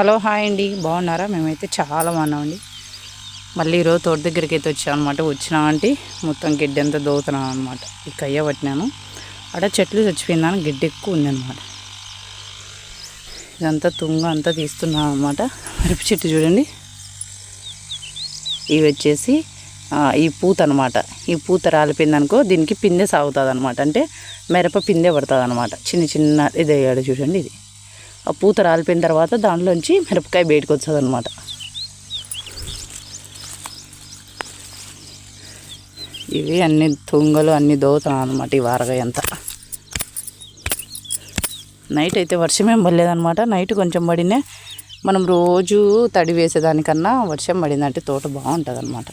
Hello hi అండి. బాగున్నారా? మేమైతే చాలా బాగున్నామండి. మళ్ళీ ఈరోజు తోట దగ్గరికి అయితే వచ్చాం అనమాట వచ్చినామంటే మొత్తం గిడ్డి అంతా దోగుతున్నాను అనమాట ఈ కయ్య పట్టినాను. అక్కడ చెట్లు చచ్చిపోయిందాను గడ్డి ఎక్కువ ఉందన్నమాట. ఇదంతా తుంగ అంతా తీస్తున్నాం అనమాట మిరప చెట్టు చూడండి. ఇవి వచ్చేసి ఈ పూత అనమాట ఈ పూత రాలిపోయింది అనుకో దీనికి పిందె సాగుతుంది అనమాట అంటే మిరప పిందె పడుతుంది అనమాట చిన్న చిన్న ఇది అయ్యాడు చూడండి ఇది. ఆ పూత రాలిపోయిన తర్వాత దాంట్లోంచి మిరపకాయ బయటకు వస్తుంది అనమాట ఇవి అన్ని తుంగలు అన్ని దోగుతున్నాం అనమాట ఈ వారగాయ అంతా. నైట్ అయితే వర్షం ఏం పడలేదనమాట నైట్ కొంచెం పడినే మనం రోజు తడి వేసేదానికన్నా వర్షం పడిందంటే తోట బాగుంటుంది అనమాట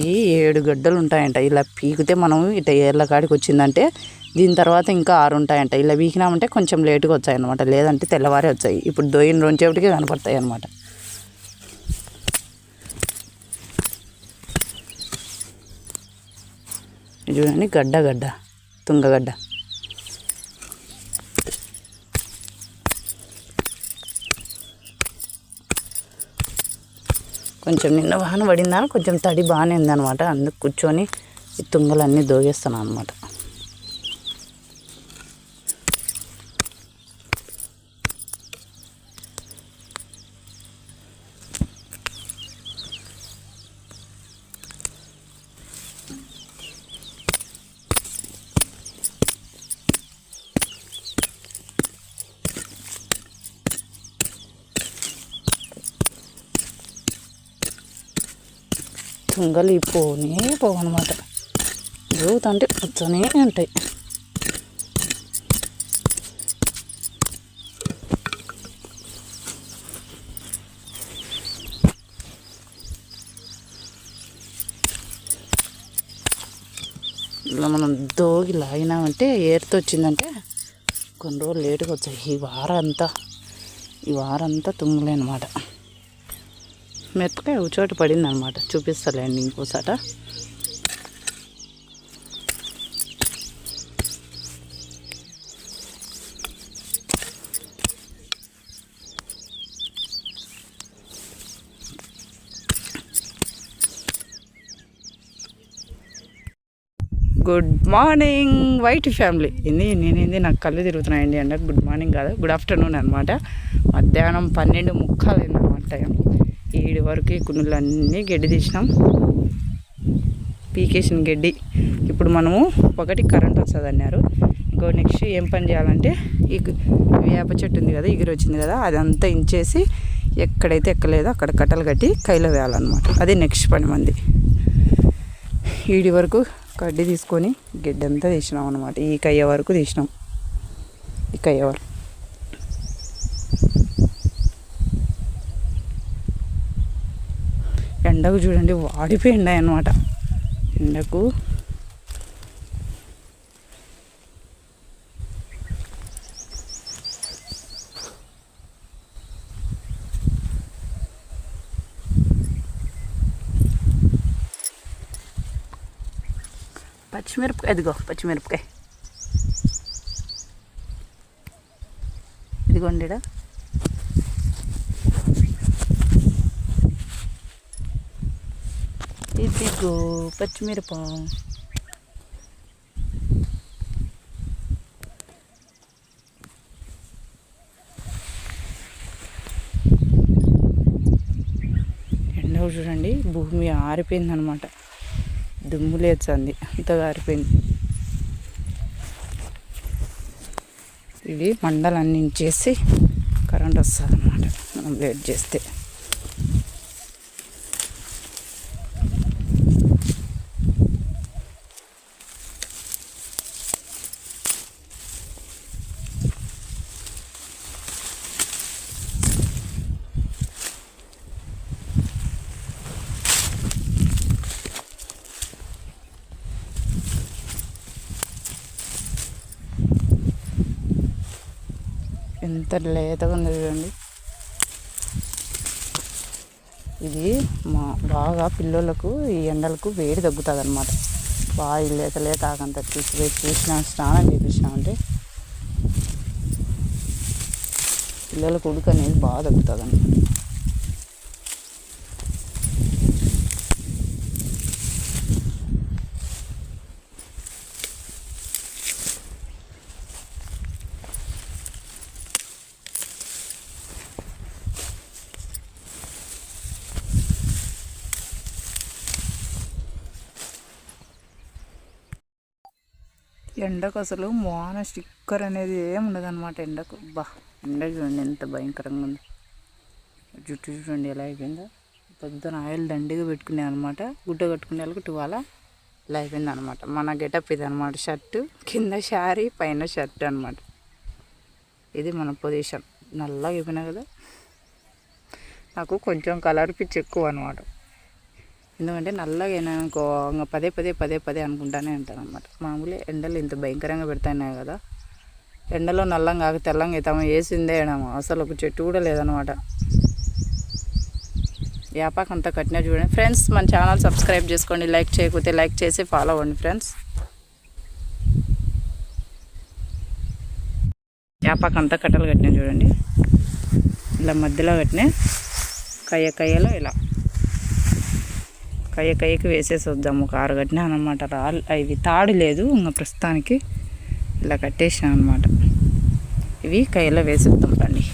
ఈ ఏడు గడ్డలు ఉంటాయంట. ఇలా పీకితే మనం ఇట ఏళ్ళ కాడికి వచ్చిందంటే దీని తర్వాత ఇంకా ఆరు ఉంటాయంట. ఇలా వీకినామంటే కొంచెం లేటుగా వచ్చాయి అనమాట లేదంటే తెల్లవారే వచ్చాయి. ఇప్పుడు దొయ్యిన రెంచేపటికి కనపడతాయి అనమాట చూడండి గడ్డ గడ్డ తుంగగడ్డ కొంచెం నిన్న వాన పడిందా? కొంచెం తడి బాగానే ఉందనమాట అందుకు కూర్చొని ఈ తుంగలన్నీ దోగేస్తున్నాను అనమాట తుంగలు ఈ పోనే పోవన్నమాట. జరుగుతుంటే వచ్చనే ఉంటాయి. ఇలా మనం దోగి లాగినామంటే ఏరుతో వచ్చిందంటే కొన్ని రోజులు లేటుగా వచ్చాయి. ఈ వారం అంతా ఈ వారంతా తుమ్ములే తుంగలే అనమాట మిరపకాయ ఒక చోట పడింది అనమాట చూపిస్తలేండి ఇంకోసాట గుడ్ మార్నింగ్ వైట్ ఫ్యామిలీ ఇది నేనేంది నాకు కళ్ళు తిరుగుతున్నాయండి అన్నారు గుడ్ మార్నింగ్ కాదు గుడ్ ఆఫ్టర్నూన్ అనమాట. మధ్యాహ్నం పన్నెండు ముక్కలు అయిందన్నమాట టైం. ఏడు వరకు ఈ కునులన్నీ గడ్డి తీసినాం. పీకేసిన గడ్డి. ఇప్పుడు మనము ఒకటి కరెంట్ వస్తుంది అన్నారు. ఇంకో నెక్స్ట్ ఏం పని చేయాలంటే ఈ వేప చెట్టు ఉంది కదా ఎగిరి వచ్చింది కదా అదంతా ఇంచేసి ఎక్కడైతే ఎక్కలేదో అక్కడ కట్టలు కట్టి కైలో వేయాలన్నమాట. అది నెక్స్ట్ పని మంది. ఈడి వరకు కడ్డీ తీసుకొని గడ్డి అంతా తీసినాం అనమాట ఈ కయ్య వరకు తీసినాం. ఈ కయ్య వరకు. ఎండకు చూడండి వాడిపోయిండాయి అనమాట ఎండకు. పచ్చిమిరపకాయ ఇదిగో పచ్చిమిరపకాయ. ఇదిగోండి ఈడ. ఇదిగో పచ్చిమిరప. ఎండ చూడండి భూమి ఆరిపోయింది అనమాట దుమ్ము లేచంది అంతగా ఆరిపోయింది. ఇది మండలన్నించేసి కరెంట్ వస్తుంది అనమాట మనం వెయిట్ చేస్తే. ఎంత లేతగా ఉంది చూడండి. ఇది మా బాగా పిల్లలకు ఈ ఎండలకు వేడి తగ్గుతుంది అనమాట బాగా ఈ లేత లేత ఆకంత తీసి వేసి స్నానం చేపించినామంటే పిల్లలకు ఉడుకు అనేది బాగా తగ్గుతుంది అనమాట ఎండకు అసలు మోన స్టిక్కర్ అనేది ఏం ఉండదన్నమాట ఎండకు. బా ఎండ చూడండి ఎంత భయంకరంగా ఉంది. జుట్టు చూడండి ఎలా అయిపోయిందో. పొద్దున ఆయిల్ దండిగా పెట్టుకునే అనమాట గుడ్డ కట్టుకునే వాళ్ళకి టువాల ఇలా అయిపోయింది అనమాట మన గెటప్ ఇది అనమాట షర్టు కింద శారీ పైన షర్ట్ అనమాట ఇది మన పొజిషన్. నల్లగా అయిపోయినా కదా. నాకు కొంచెం కలర్ పిచ్చి ఎక్కువ అనమాట ఎందుకంటే నల్లగా అయినానుకో ఇంకా పదే పదే పదే పదే అనుకుంటానే ఉంటాను అనమాట మామూలు ఎండలు ఇంత భయంకరంగా పెడుతున్నాయి కదా. ఎండలో నల్లంగా కాక తెల్లంగా అవుతాము వేసిందే ఏడాము అసలు ఒక చెట్టు కూడా లేదనమాట వ్యాపారం అంతా కట్టినా చూడండి. ఫ్రెండ్స్ మన ఛానల్ సబ్స్క్రైబ్ చేసుకోండి లైక్ చేయకపోతే లైక్ చేసి ఫాలో అవ్వండి ఫ్రెండ్స్. వ్యాపారం అంతా కట్టలు కట్టినా చూడండి. ఇలా మధ్యలో కట్టినా కయ్య కయ్యలో ఇలా. కయ్య కయ్యకి వేసేసి వద్దాం ఒక ఆరు కట్టినా అనమాట రాళ్ళు ఇవి తాడు లేదు. ఇంకా ప్రస్తుతానికి ఇలా కట్టేసాను అనమాట ఇవి కయ్యలో వేసేద్దాం రండి.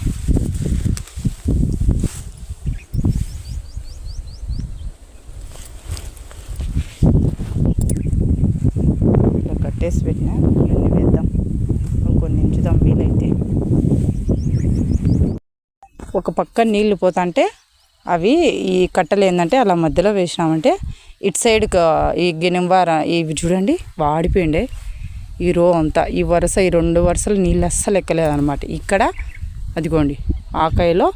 ఇలా కట్టేసి పెట్టినా ఇవన్నీ వేద్దాం. కొన్ని ఉంచుదాం వీలైతే. ఒక పక్క నీళ్ళు పోతా అంటే అవి ఈ కట్టలు ఏంటంటే అలా మధ్యలో వేసినామంటే ఇటు సైడ్ ఈ గినింబార ఇవి చూడండి వాడిపోయిండే. ఈ రో అంతా ఈ వరుస ఈ రెండు వరుసలు నీళ్ళు అస్సలు ఎక్కలేదన్నమాట. ఇక్కడ అదిగోండి ఆకాయలో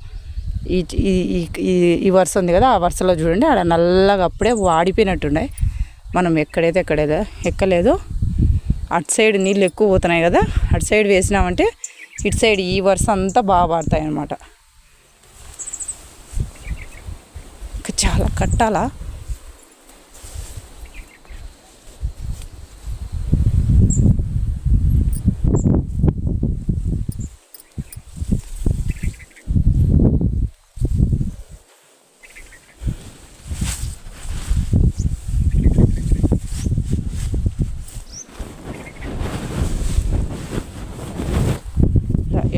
ఈ ఈ ఈ- వరుస ఉంది కదా ఆ వరుసలో చూడండి ఆడ నల్లగా అప్పుడే వాడిపోయినట్టుండే మనం ఎక్కడైతే ఎక్కడైతే ఎక్కలేదు అటు సైడ్ నీళ్ళు ఎక్కువ పోతున్నాయి కదా అటు సైడ్ వేసినామంటే ఇటు సైడ్ ఈ వరుస అంతా బాగా పడతాయి అన్నమాట ఇంకా చాలా కట్టాలా?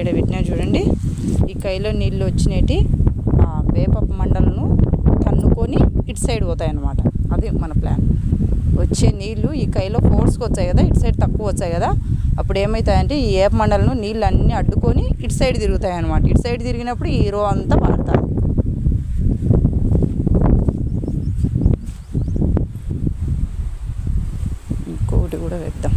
ఎడబెట్టినా పెట్టినా చూడండి. ఈ కైలో నీళ్ళు వచ్చినట్టు ఆ వేప మండలను తన్నుకొని ఇటు సైడ్ పోతాయి అన్నమాట అది మన ప్లాన్ వచ్చే నీళ్ళు ఈ కైలో ఫోర్స్కి వచ్చాయి కదా ఇటు సైడ్ తక్కువ వచ్చాయి కదా అప్పుడు ఏమవుతాయంటే ఈ ఏప మండలను నీళ్ళు అన్నీ అడ్డుకొని ఇటు సైడ్ తిరుగుతాయి అన్నమాట ఇటు సైడ్ తిరిగినప్పుడు ఈ రో అంతా పారుతుంది ఇంకొకటి కూడా వేద్దాం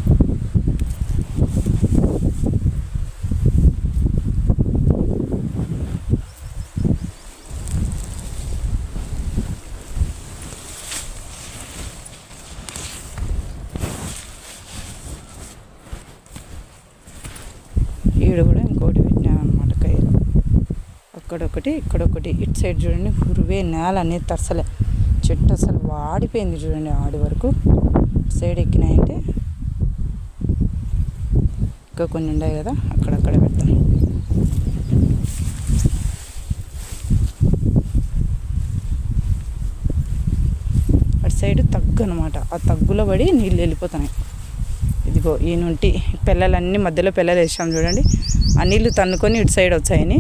ఈడ కూడా ఇంకోటి పెట్టినాను అనమాట కయ్యలో ఇక్కడ ఒకటి ఇటు సైడ్ చూడండి గురువే నేల అనేది తరసలే. చెట్టు అసలు వాడిపోయింది చూడండి ఆడి వరకు. ఇటు సైడ్ ఎక్కినాయంటే ఇంకా కొన్ని ఉన్నాయి కదా అక్కడక్కడ పెడతాం. అటు సైడ్ తగ్గు అనమాట ఆ తగ్గులో పడి నీళ్ళు వెళ్ళిపోతున్నాయి. ఇదిగో ఈ నుండి పిల్లలన్నీ మధ్యలో పిల్లలు వేసాం చూడండి. ఆ నీళ్ళు తన్నుకొని ఇటు సైడ్ వచ్చాయని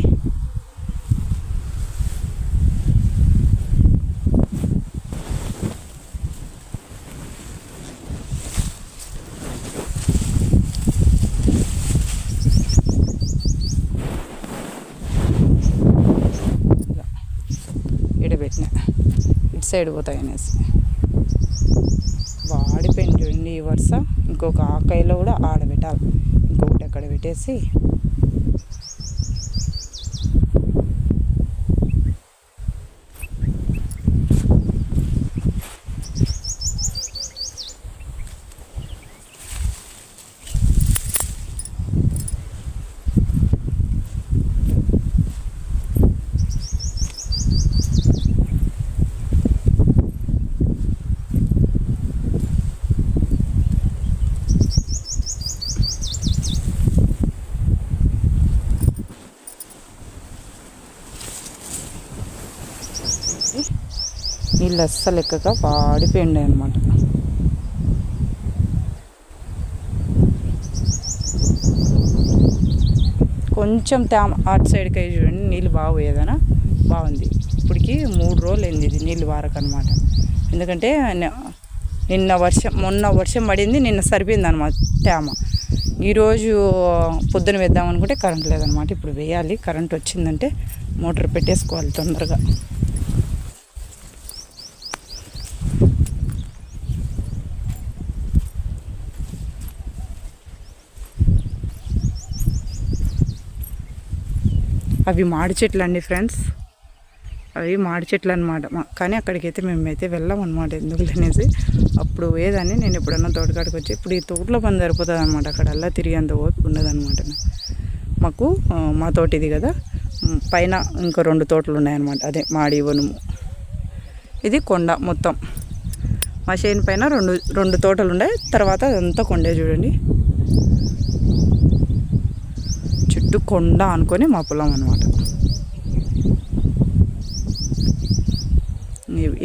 ఇడ పెట్టిన అటు సైడ్ పోతాయి అనేసి. వాడిపోయింది చూడండి ఈ వరుస ఇంకొక ఆకాయలో కూడా ఆడబెట్టాలి. ఇంకొకటి అక్కడ పెట్టేసి నీళ్ళు అస్సలు ఎక్కక వాడిపోయిండే అనమాట కొంచెం తేమ అటు సైడ్కి అయి చూడండి నీళ్ళు బాగా పోయేదనా? బాగుంది. ఇప్పటికి మూడు రోజులు అయింది ఇది నీళ్ళు వారకనమాట. ఎందుకంటే నిన్న వర్షం మొన్న వర్షం పడింది నిన్న సరిపోయింది అనమాట తేమ ఈరోజు పొద్దున వేద్దాం అనుకుంటే కరెంట్ లేదనమాట. ఇప్పుడు వేయాలి కరెంట్ వచ్చిందంటే మోటార్ పెట్టేసుకోవాలి తొందరగా. అవి మాడి చెట్లు అండి ఫ్రెండ్స్. అవి మాడి చెట్లు అనమాట కానీ అక్కడికైతే మేమైతే వెళ్ళాం అనమాట ఎందుకు అనేసి. అప్పుడు పోయేదాన్ని. నేను ఎప్పుడన్నా తోటకాడికి వచ్చి ఇప్పుడు ఈ తోటలో పని సరిపోతుంది అనమాట అక్కడ అలా తిరిగేంత ఓపిక ఉండదన్నమాట. మాకు మా తోట ఇది కదా పైన ఇంకో రెండు తోటలు ఉన్నాయన్నమాట. అదే మాడి వనుము. ఇది కొండ మొత్తం. మా చేను పైన రెండు రెండు తోటలు ఉండే. తర్వాత అదంతా కొండే చూడండి. చుట్టూ కొండ అనుకొని మా పొలం అనమాట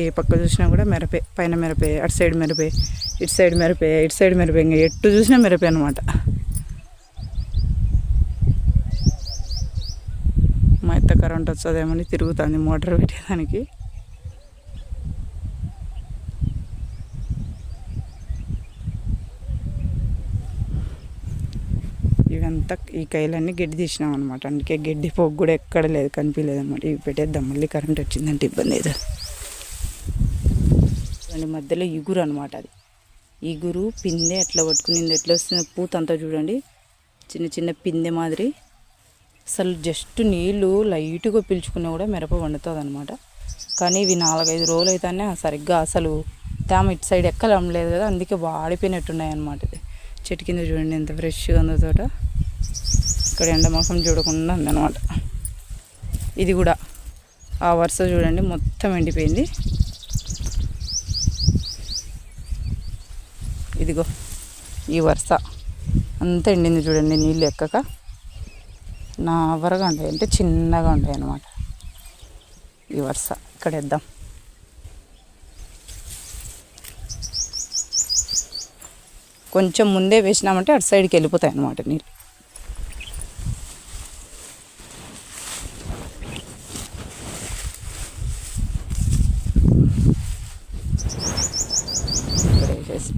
ఏ పక్క చూసినా కూడా మిరపే పైన మిరపే అటు సైడ్ మిరపే ఇటు సైడ్ మిరపే ఇటు సైడ్ మిరపే ఇంకా ఎటు చూసినా మిరపే అనమాట మా ఎత్త కరెంట్ వస్తుందేమని తిరుగుతుంది మోటార్ పెట్టేదానికి. అంతా ఈ కైలన్నీ గడ్డి తీసినాం అనమాట అందుకే గడ్డి పోగు కూడా ఎక్కడ లేదు కనిపించలేదు అనమాట ఇవి పెట్టేద్దాం మళ్ళీ కరెంట్ వచ్చిందంటే ఇబ్బంది లేదు చూడండి మధ్యలో ఇగురు అనమాట అది. ఇగురు పిందె ఎట్లా పట్టుకునింది ఎట్లా వస్తుంది పూత అంతా చూడండి. చిన్న చిన్న పిందె మాదిరి. అసలు జస్ట్ నీళ్ళు లైట్గా పీల్చుకున్నా కూడా మిరప వండుతుంది అనమాట కానీ ఇవి నాలుగైదు రోజులు అయితేనే సరిగ్గా అసలు తేమ ఇటు సైడ్ ఎక్కలేం లేదు కదా అందుకే వాడిపోయినట్టున్నాయి అనమాట ఇది చెట్టు కింద చూడండి ఎంత ఫ్రెష్గా ఉందో తోట. ఇక్కడ ఎండమాసం చూడకుండా ఉందన్నమాట. ఇది కూడా ఆ వరుస చూడండి మొత్తం ఎండిపోయింది. ఇదిగో ఈ వరుస. అంతా ఎండింది చూడండి నీళ్ళు ఎక్కక. నావరగా ఉండే అంటే చిన్నగా ఉండే అనమాట ఈ వరుస. ఇక్కడ వేద్దాం. కొంచెం ముందే వేసినామంటే అటు సైడ్కి వెళ్ళిపోతాయి అన్నమాట నీళ్ళు ఇక్కడ వేసేసి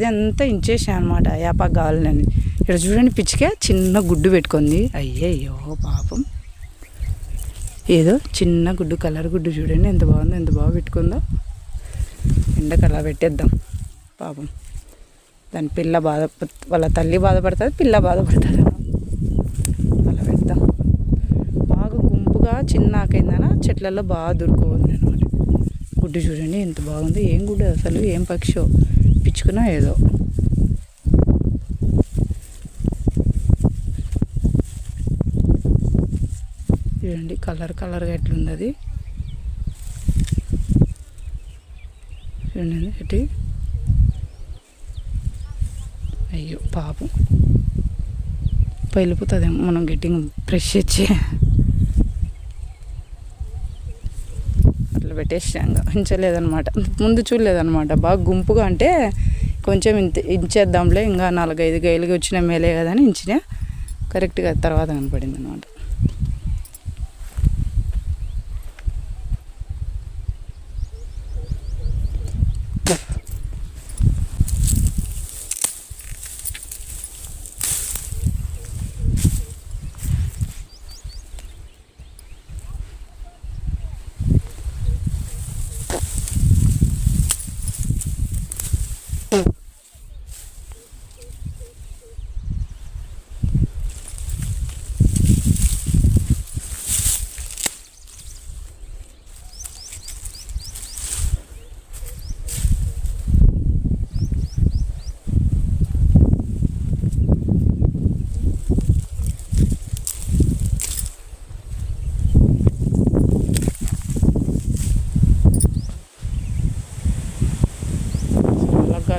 అది అంతా ఇంచేసాను అనమాట యాపాకు కావాలని ఇక్కడ చూడండి పిచ్చికే చిన్న గుడ్డు పెట్టుకుంది. అయ్యయ్యో పాపం. ఏదో చిన్న గుడ్డు కలర్ గుడ్డు చూడండి ఎంత బాగుందో ఎంత బాగా పెట్టుకుందో. ఎండకు అలా పెట్టేద్దాం. పాపం. దాని పిల్ల బాధ వాళ్ళ తల్లి బాధపడుతుంది పిల్ల బాధపడుతుంది. అలా పెడతాం. బాగా గుంపుగా చిన్నకైందన చెట్లలో బాగా దొరుకుతుంది అనమాట గుడ్డు చూడండి ఎంత బాగుంది. ఏం గుడ్డు అసలు ఏం పక్షో. పిచ్చుకున్నా ఏదో చూడండి కలర్ కలర్గా ఎట్లుంది అది చూడండి ఎట్టి అయ్యో పాపం. వెళ్ళిపోతుందేమో మనం గట్టిగా ఫ్రెష్ ఇచ్చి అట్లా పెట్టేసాం ఉంచలేదన్నమాట. ముందు చూడలేదన్నమాట. బాగా గుంపుగా అంటే కొంచెం ఇంత ఇంచేద్దాంలే ఇంకా నాలుగైదు గైలుగా వచ్చిన మేలే కదా అని ఇంచిన. కరెక్ట్గా తర్వాత కనపడింది అనమాట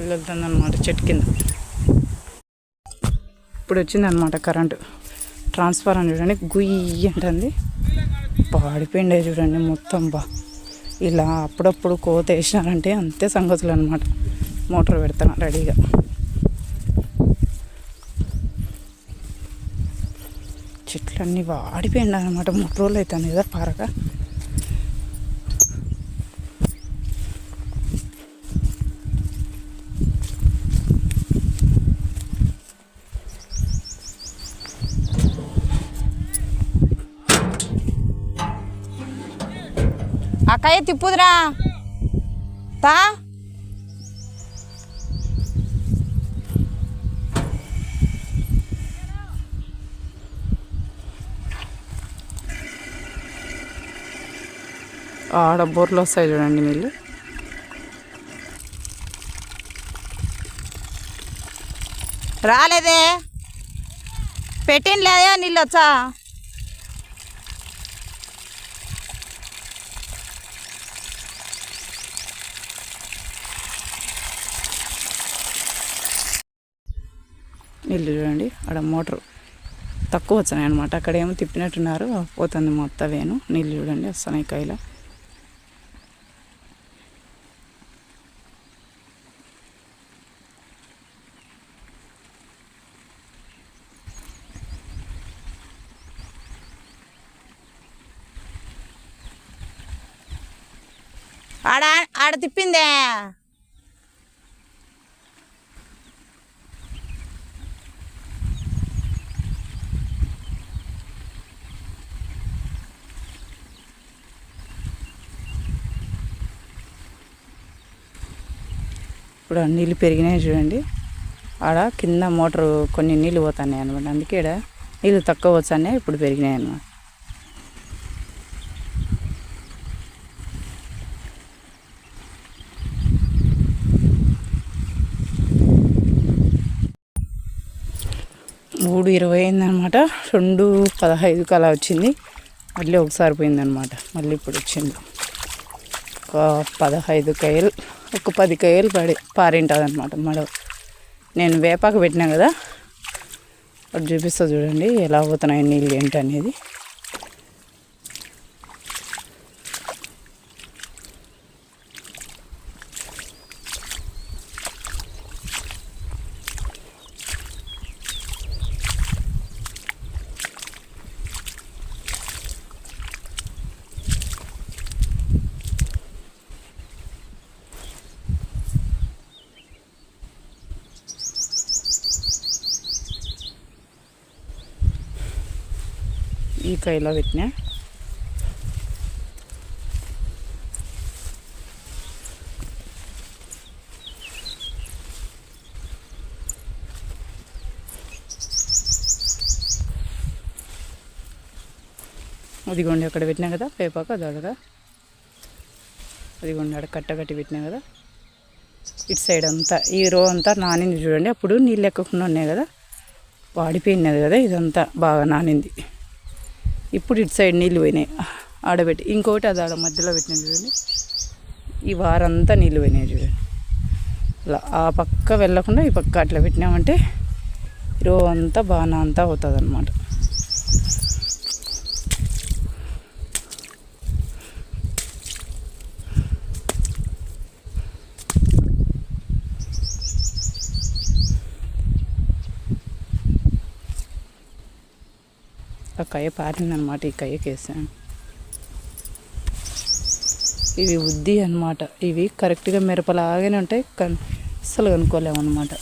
గాలి వెళ్తుంది అనమాట చెట్టు కింద. ఇప్పుడు వచ్చింది అనమాట కరెంటు. ట్రాన్స్ఫర్ అని చూడండి గుయ్యి అంటుంది. పాడిపోయిండే చూడండి మొత్తం బా. ఇలా అప్పుడప్పుడు కోత వేసినారంటే అంతే సంగతులు అనమాట మోటార్ పెడతాను రెడీగా. చెట్లన్నీ వాడిపోయింది అనమాట మూడు రోజులు అవుతాను కదా పారగా అక్కయ్య తిప్పుదురా తా ఆడ బోర్లు వస్తాయి చూడండి నీళ్ళు రాలేదే. పెట్టిన లేదా నీళ్ళు వచ్చా? నీళ్ళు చూడండి ఆడ మోటార్ తక్కువ వచ్చినాయి అనమాట అక్కడేమో తిప్పినట్టున్నారు పోతుంది మొత్తం వేను. నీళ్ళు చూడండి వస్తున్నాయి కైలో ఆడ ఆడ తిప్పిందే ఇప్పుడు నీళ్ళు పెరిగినాయి చూడండి. ఆడ కింద మోటార్ కొన్ని నీళ్ళు పోతున్నాయి అనమాట అందుకే ఇక్కడ నీళ్ళు తక్కువ వచ్చానే ఇప్పుడు పెరిగినాయి అనమాట మూడు ఇరవై అయిందనమాట రెండు పదహైదుకి అలా వచ్చింది. మళ్ళీ ఒకసారి పోయిందనమాట మళ్ళీ ఇప్పుడు వచ్చింది. ఒక పదహైదు కాయలు ఒక పది కాయలు పడి పారింటుంది అనమాట మడవ. నేను వేపాకు పెట్టినా కదా అది చూపిస్తా చూడండి ఎలా అవుతున్నాయి నీళ్ళు ఏంటి అనేది ఈ కాయలో పెట్టినా. అదిగోండి అక్కడ పెట్టినా కదా పేపాక అదడగా అదిగోండి అక్కడ కట్ట కట్టి పెట్టినా కదా. ఇటు సైడ్ అంతా ఈ రో అంతా నానింది చూడండి. అప్పుడు నీళ్ళు ఎక్కకుండా ఉన్నాయి కదా. వాడిపోయినది కదా ఇదంతా బాగా నానింది. ఇప్పుడు ఇటు సైడ్ నీళ్ళు పోయినాయి. ఆడబెట్టి ఇంకోటి అది ఆడ మధ్యలో పెట్టినది చూడండి. ఈ వారంతా నీళ్ళు పోయినాయి చూడండి. అలా ఆ పక్క వెళ్ళకుండా ఈ పక్క అట్లా పెట్టినామంటే రో అంతా బాగా అంతా అవుతుంది అనమాట ఆ కయ్య పారిందనమాట ఈ కయ్యకి వేసాను ఇవి ఉద్ది అనమాట ఇవి కరెక్ట్గా మిరపలాగానే ఉంటాయి కన్ అస్సలు కనుక్కోలేము అనమాట